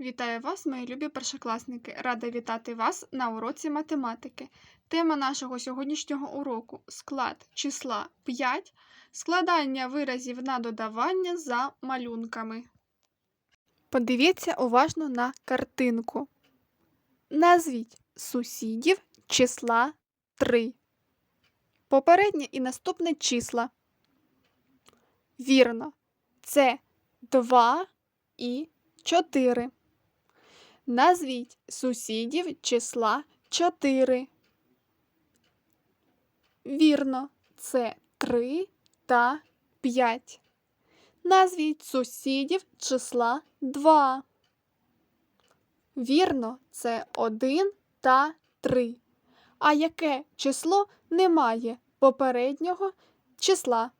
Вітаю вас, мої любі першокласники! Рада вітати вас на уроці математики. Тема нашого сьогоднішнього уроку склад числа 5, складання виразів на додавання за малюнками. Подивіться уважно на картинку. Назвіть сусідів числа 3. Попереднє і наступне числа. Вірно, це 2 і 4. Назвіть сусідів числа 4. Вірно, це 3 та 5. Назвіть сусідів числа 2. Вірно, це 1 та 3. А яке число не має попереднього числа?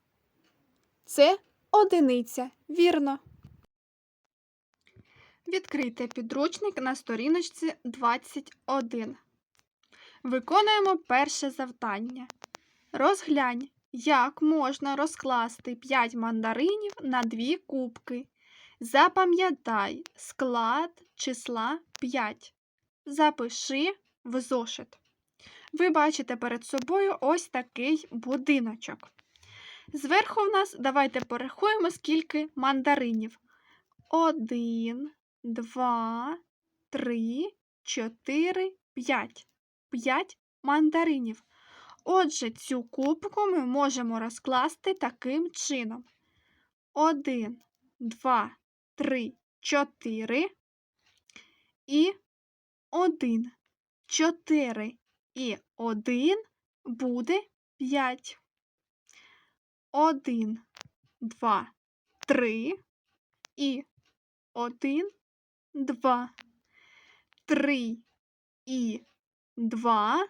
Це одиниця. Вірно. Відкрийте підручник на сторіночці 21. Виконуємо перше завдання. Розглянь, як можна розкласти 5 мандаринів на 2 кубки. Запам'ятай склад числа 5. Запиши в зошит. Ви бачите перед собою ось такий будиночок. Зверху в нас давайте порахуємо, скільки мандаринів. Один, два, три, чотири, п'ять. П'ять мандаринів. Отже, цю кубку ми можемо розкласти таким чином. Один, два, три, чотири і один. Чотири і один буде п'ять. Один, два, три і один, два. Три і два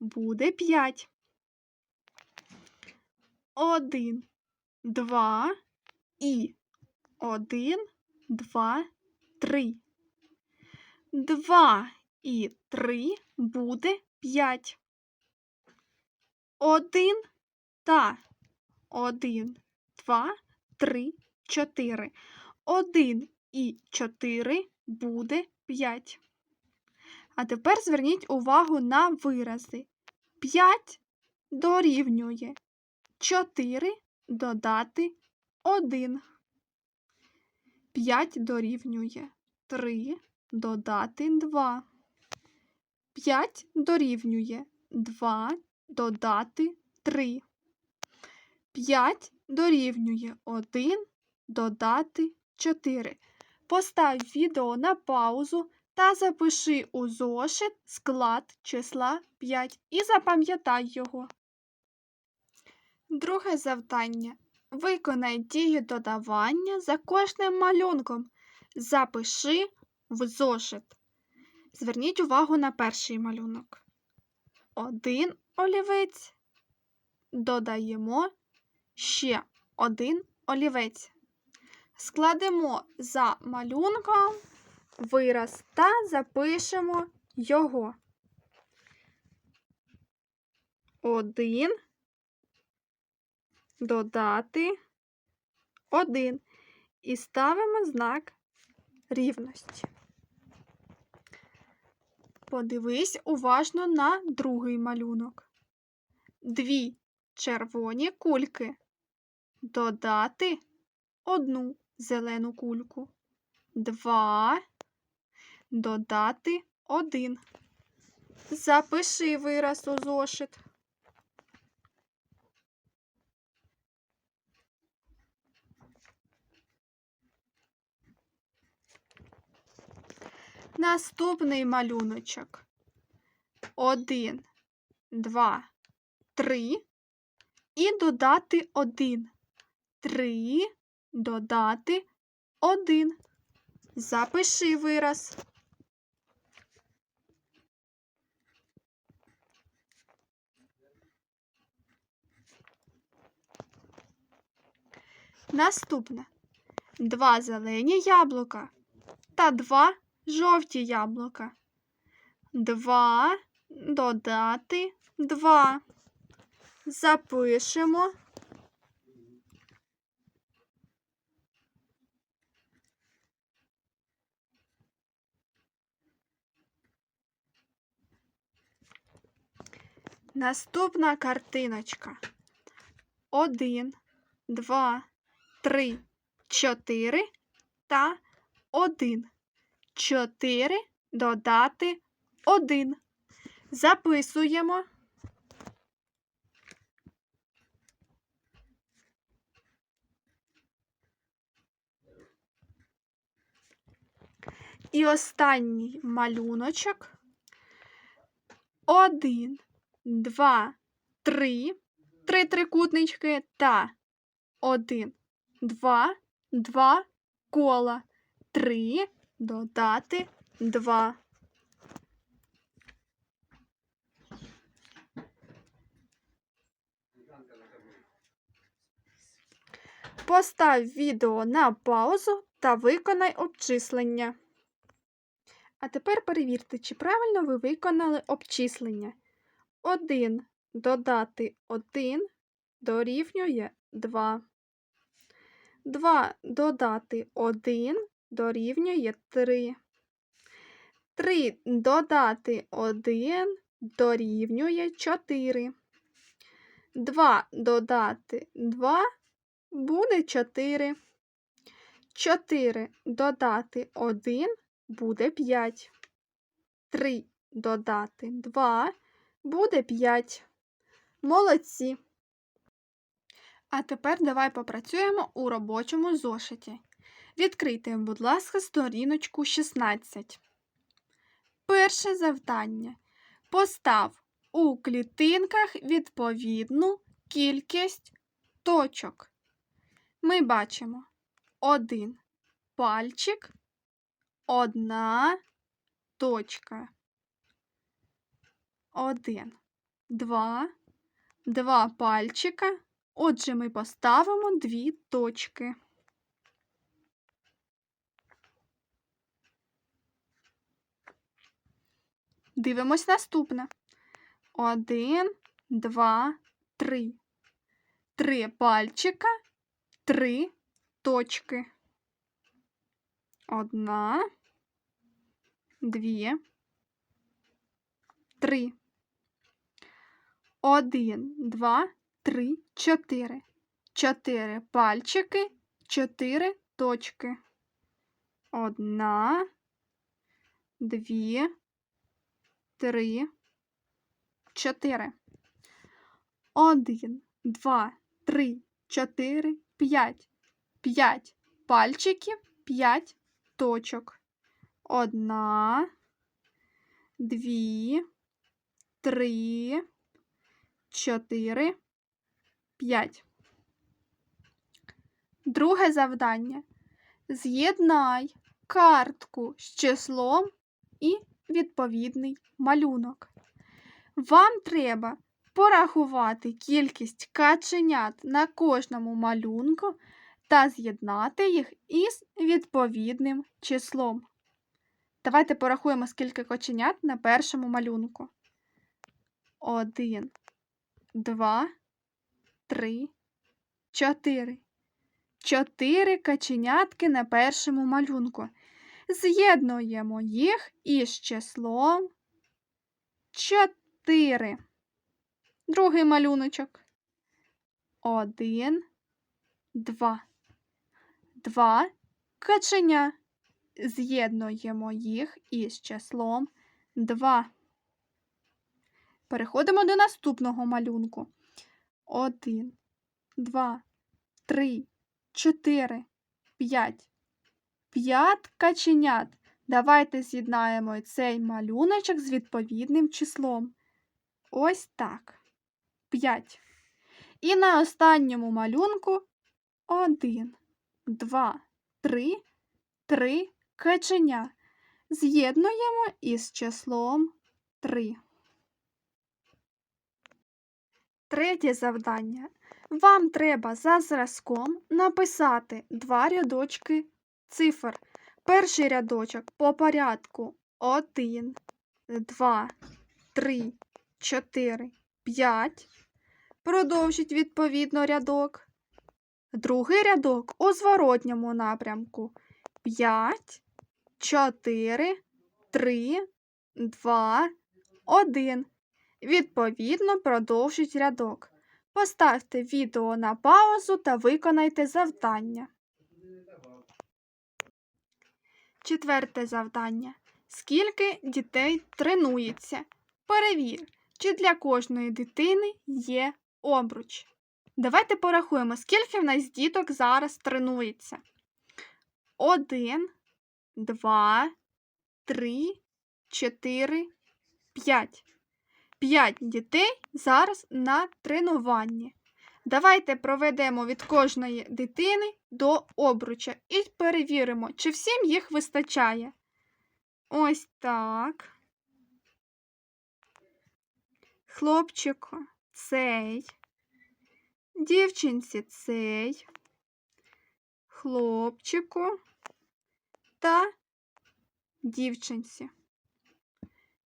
буде п'ять. Один, два і один, два, три. Два і три буде п'ять. Один та один, два, три, чотири. Один і чотири буде п'ять. А тепер зверніть увагу на вирази. П'ять дорівнює 4 додати 1. 5 дорівнює 3 додати 2. 5 дорівнює 2 додати 3. 5 дорівнює 1 додати 4. Постав відео на паузу та запиши у зошит склад числа 5 і запам'ятай його. Друге завдання. Виконай дію додавання за кожним малюнком. Запиши в зошит. Зверніть увагу на перший малюнок. Один олівець. Додаємо ще один олівець. Складемо за малюнком вираз та запишемо його. Один додати один. І ставимо знак рівності. Подивись уважно на другий малюнок. Дві червоні кульки. Додати одну зелену кульку. Два. Додати один. Запиши вираз у зошит. Наступний малюночок. Один, два, три. І додати один. Три додати один. Запиши вираз. Наступне. Два зелені яблука та два жовті яблука. Два додати два. Запишемо. Наступна картиночка. Один, два, три, чотири та один. Чотири додати один. Записуємо. І останній малюночок. Один, два, три. Три трикутнички та один, два, два кола. Три додати два. Постав відео на паузу та виконай обчислення. А тепер перевірте, чи правильно ви виконали обчислення. 1 додати 1 дорівнює 2. 2 додати 1 дорівнює 3. 3 додати 1 дорівнює 4. 2 додати 2 буде 4. 4 додати 1 буде 5. 3 додати 2 буде 5. Молодці. А тепер давай попрацюємо у робочому зошиті. Відкрийте, будь ласка, сторіночку 16. Перше завдання. Постав у клітинках відповідну кількість точок. Ми бачимо один пальчик, одна точка. Один, два, два пальчика. Отже, ми поставимо дві точки. Дивимось наступне. Один, два, три. Три пальчика, три точки. Одна, дві, три. Один, два, три, чотири. Чотири пальчики, чотири точки. Одна, дві, три, чотири. Один, два, три, чотири, п'ять. П'ять пальчиків, п'ять точок. Одна, дві, три, чотири, п'ять. Друге завдання. З'єднай картку з числом і відповідний малюнок. Вам треба порахувати кількість каченят на кожному малюнку та з'єднати їх із відповідним числом. Давайте порахуємо, скільки коченят на першому малюнку. Один, два, три, чотири. Чотири каченятки на першому малюнку. З'єднуємо їх із числом 4. Другий малюночок. Один, два. Два каченя. З'єднуємо їх із числом 2. Переходимо до наступного малюнку. Один, два, три, чотири, п'ять. П'ять каченят. Давайте з'єднаємо цей малюночок з відповідним числом. Ось так. 5. І на останньому малюнку 1, 2, 3, 3 каченя. З'єднуємо із числом 3. Третє завдання. Вам треба за зразком написати два рядочки цифр. Перший рядочок по порядку 1, 2, 3, 4, 5. Продовжіть відповідно рядок. Другий рядок у зворотньому напрямку 5, 4, 3, 2, 1. Відповідно, продовжіть рядок. Поставте відео на паузу та виконайте завдання. Четверте завдання. Скільки дітей тренується? Перевір, чи для кожної дитини є обруч. Давайте порахуємо, скільки в нас діток зараз тренується. Один, два, три, чотири, п'ять. П'ять дітей зараз на тренуванні. Давайте проведемо від кожної дитини до обруча і перевіримо, чи всім їх вистачає. Ось так. Хлопчику цей. Дівчинці цей. Хлопчику та дівчинці.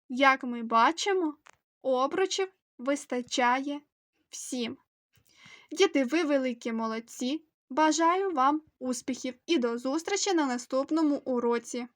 Як ми бачимо, обручів вистачає всім. Діти, ви великі молодці. Бажаю вам успіхів і до зустрічі на наступному уроці.